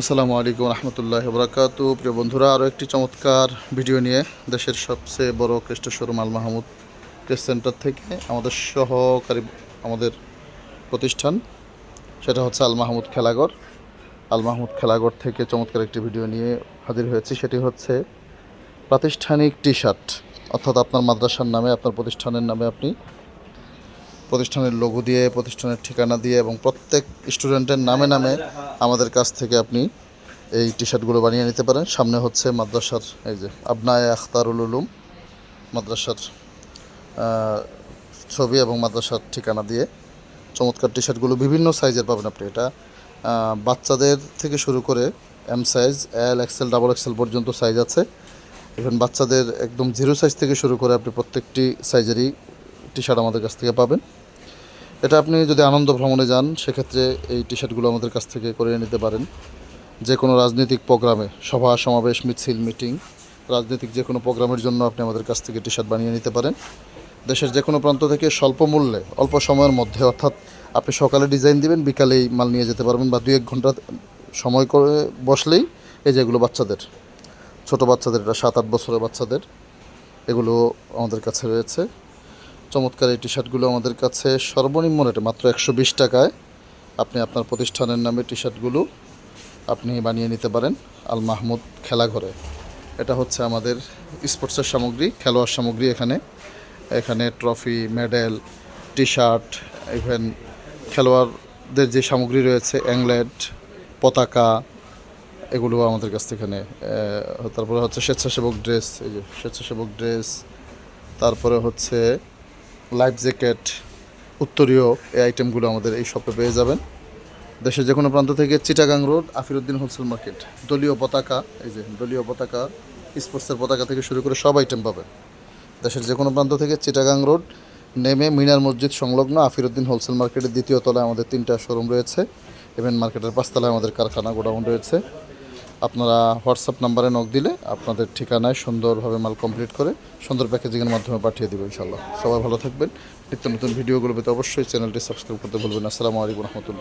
আসসালামু আলাইকুম রহমতুল্লাহ বরাকাত প্রিয় বন্ধুরা, আরও একটি চমৎকার ভিডিও নিয়ে দেশের সবচেয়ে বড় crest showroom Al Mahmud crest centre থেকে আমাদের সহকারী, আমাদের প্রতিষ্ঠান, সেটা হচ্ছে আল মাহমুদ খেলাঘর। আল মাহমুদ খেলাঘর থেকে চমৎকার একটি ভিডিও নিয়ে হাজির হয়েছি, সেটি হচ্ছে প্রাতিষ্ঠানিক টি শার্ট অর্থাৎ আপনার মাদ্রাসার নামে, আপনার প্রতিষ্ঠানের নামে আপনি প্রতিষ্ঠানের লোগো দিয়ে, প্রতিষ্ঠানের ঠিকানা দিয়ে এবং প্রত্যেক স্টুডেন্টের নামে নামে আমাদের কাছ থেকে আপনি এই টি শার্টগুলো বানিয়ে নিতে পারেন। সামনে হচ্ছে মাদ্রাসার, এই যে আবনায় আখতারুল উলুম মাদ্রাসার ছবি এবং মাদ্রাসার ঠিকানা দিয়ে চমৎকার টি শার্টগুলো বিভিন্ন সাইজের পাবেন আপনি। এটা বাচ্চাদের থেকে শুরু করে M size L XL double XL পর্যন্ত সাইজ আছে। ইভেন বাচ্চাদের একদম জিরো সাইজ থেকে শুরু করে আপনি প্রত্যেকটি সাইজেরই টি শার্ট আমাদের কাছ থেকে পাবেন। এটা আপনি যদি আনন্দ ভ্রমণে যান, সেক্ষেত্রে এই টি শার্টগুলো আমাদের কাছ থেকে করে নিতে পারেন। যে কোনো রাজনৈতিক প্রোগ্রামে, সভা, সমাবেশ, মিছিল, মিটিং, রাজনৈতিক যে কোনো প্রোগ্রামের জন্য আপনি আমাদের কাছ থেকে টি শার্ট বানিয়ে নিতে পারেন। দেশের যে কোনো প্রান্ত থেকে স্বল্প মূল্যে, অল্প সময়ের মধ্যে, অর্থাৎ আপনি সকালে ডিজাইন দিবেন, বিকালেই মাল নিয়ে যেতে পারবেন বা দুই এক ঘণ্টা সময় করে বসলেই এই যেগুলো বাচ্চাদের, ছোট বাচ্চাদের, এটা সাত আট বছরের বাচ্চাদের, এগুলো আমাদের কাছে রয়েছে। চমৎকার এই টি শার্টগুলো আমাদের কাছে সর্বনিম্ন রেটে মাত্র একশো বিশ টাকায়। আপনি আপনার প্রতিষ্ঠানের নামে টি শার্টগুলো আপনি বানিয়ে নিতে পারেন আল মাহমুদ খেলাঘরে এটা হচ্ছে আমাদের স্পোর্টসের সামগ্রী, খেলোয়াড় সামগ্রী এখানে। এখানে trophy, medal T shirt even খেলোয়াড়দের যে সামগ্রী রয়েছে, অ্যাংলেট, পতাকা, এগুলো আমাদের কাছ থেকে এখানে তারপরে হচ্ছে স্বেচ্ছাসেবক ড্রেস, এই যে স্বেচ্ছাসেবক ড্রেস, তারপরে হচ্ছে লাইফ জ্যাকেট, উত্তরীয় এই আইটেমগুলো আমাদের এই শপে পেয়ে যাবেন। দেশের যে কোনো প্রান্ত থেকে Chittagong road, Afiruddin wholesale market. দলীয় পতাকা, এই যে দলীয় পতাকা, স্পোর্টসের পতাকা থেকে শুরু করে সব আইটেম পাবেন। দেশের যে কোনো প্রান্ত থেকে চিটাগাং রোড নেমে মিনার মসজিদ সংলগ্ন আফিরুদ্দিন হোলসেল মার্কেটের দ্বিতীয় তলায় আমাদের তিনটা শোরুম রয়েছে। ইভেন মার্কেটের পাঁচতলায় আমাদের কারখানা, গোডাউন রয়েছে। আপনারা হোয়াটসঅ্যাপ নাম্বারে নক দিলে আপনাদের ঠিকানায় সুন্দরভাবে মাল কমপ্লিট করে সুন্দর প্যাকেজিংয়ের মাধ্যমে পাঠিয়ে দেবো ইনশাল্লাহ সবাই ভালো থাকবেন। নিত্য নতুন ভিডিওগুলো পেতে অবশ্যই চ্যানেলটি সাবস্ক্রাইব করতে ভুলবেন। আসসালামু আলাইকুম রহমতুল্লাহ।